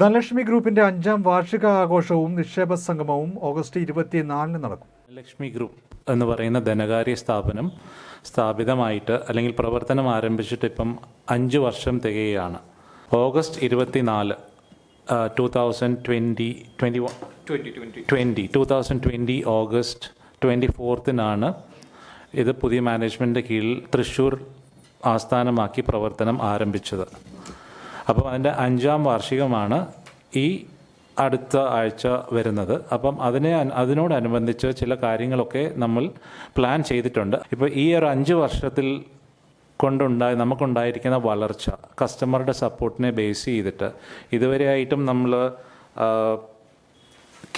ധനലക്ഷ്മി ഗ്രൂപ്പിന്റെ അഞ്ചാം വാർഷിക ആഘോഷവും നിക്ഷേപ സംഗമവും ഓഗസ്റ്റ് ഇരുപത്തിനാലിന് നടക്കും. ലക്ഷ്മി ഗ്രൂപ്പ് എന്ന് പറയുന്ന ധനകാര്യ സ്ഥാപനം സ്ഥാപിതമായിട്ട് അല്ലെങ്കിൽ പ്രവർത്തനം ആരംഭിച്ചിട്ട് ഇപ്പം അഞ്ച് വർഷം തികയുകയാണ് ഓഗസ്റ്റ് ഇരുപത്തിനാല് two thousand twenty twenty twenty two thousand twenty August twenty ഫോർത്തിനാണ് ഇത് പുതിയ മാനേജ്മെന്റിന്റെ കീഴിൽ തൃശ്ശൂർ ആസ്ഥാനമാക്കി പ്രവർത്തനം ആരംഭിച്ചത്. അപ്പം അതിന്റെ അഞ്ചാം വാർഷികമാണ് ഈ അടുത്ത ആഴ്ച വരുന്നത്. അപ്പം അതിനെ അതിനോടനുബന്ധിച്ച് ചില കാര്യങ്ങളൊക്കെ നമ്മൾ പ്ലാൻ ചെയ്തിട്ടുണ്ട്. ഇപ്പോൾ ഈ ഒരു അഞ്ച് വർഷത്തിൽ കൊണ്ടുണ്ടായ നമുക്കുണ്ടായിരിക്കുന്ന വളർച്ച കസ്റ്റമറുടെ സപ്പോർട്ടിനെ ബേസ് ചെയ്തിട്ട് ഇതുവരെയായിട്ടും നമ്മൾ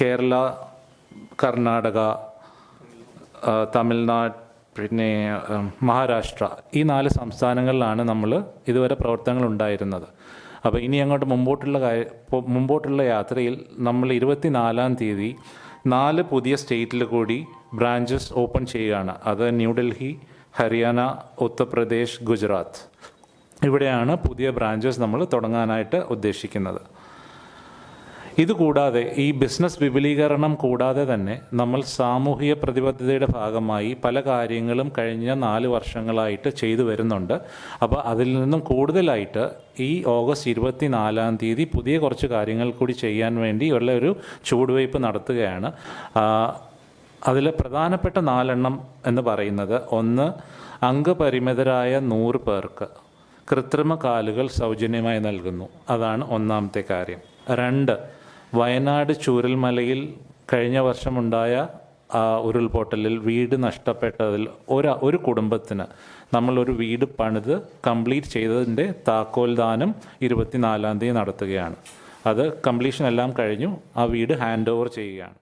കേരള കർണാടക തമിഴ്നാട് പിന്നെ മഹാരാഷ്ട്ര. ഈ നാല് സംസ്ഥാനങ്ങളിലാണ് നമ്മൾ ഇതുവരെ പ്രവർത്തനങ്ങൾ ഉണ്ടായിരുന്നത്. അപ്പോൾ ഇനി അങ്ങോട്ട് മുമ്പോട്ടുള്ള കാര്യ മുമ്പോട്ടുള്ള യാത്രയിൽ നമ്മൾ ഇരുപത്തിനാലാം തീയതി നാല് പുതിയ സ്റ്റേറ്റിൽ കൂടി ബ്രാഞ്ചസ് ഓപ്പൺ ചെയ്യുകയാണ്. അത് ന്യൂഡൽഹി ഹരിയാന ഉത്തർപ്രദേശ് ഗുജറാത്ത്. ഇവിടെയാണ് പുതിയ ബ്രാഞ്ചസ് നമ്മൾ തുടങ്ങാനായിട്ട് ഉദ്ദേശിക്കുന്നത്. ഇതുകൂടാതെ ഈ ബിസിനസ് വിപുലീകരണം കൂടാതെ തന്നെ നമ്മൾ സാമൂഹിക പ്രതിബദ്ധതയുടെ ഭാഗമായി പല കാര്യങ്ങളും കഴിഞ്ഞ നാല് വർഷങ്ങളായിട്ട് ചെയ്തു വരുന്നുണ്ട്. അപ്പോൾ അതിൽ നിന്നും കൂടുതലായിട്ട് ഈ ഓഗസ്റ്റ് ഇരുപത്തിനാലാം തീയതി പുതിയ കുറച്ച് കാര്യങ്ങൾ കൂടി ചെയ്യാൻ വേണ്ടി ഉള്ള ഒരു ചുവടുവയ്പ് നടത്തുകയാണ്. അതിൽ പ്രധാനപ്പെട്ട നാലെണ്ണം എന്ന് പറയുന്നത് ഒന്ന് അംഗപരിമിതരായ നൂറ് പേർക്ക് കൃത്രിമ കാലുകൾ സൗജന്യമായി നൽകുന്നു. അതാണ് ഒന്നാമത്തെ കാര്യം. രണ്ട് വയനാട് ചൂരൽമലയിൽ കഴിഞ്ഞ വർഷമുണ്ടായ ഉരുൾപൊട്ടലിൽ വീട് നഷ്ടപ്പെട്ടതിൽ ഒരു ഒരു കുടുംബത്തിന് നമ്മളൊരു വീട് പണിത് കംപ്ലീറ്റ് ചെയ്തതിന്റെ താക്കോൽ ദാനം ഇരുപത്തിനാലാം തീയതി നടത്തുകയാണ്. അത് കംപ്ലീഷൻ എല്ലാം കഴിഞ്ഞു. ആ വീട് ഹാൻഡ് ഓവർ ചെയ്യുകയാണ്.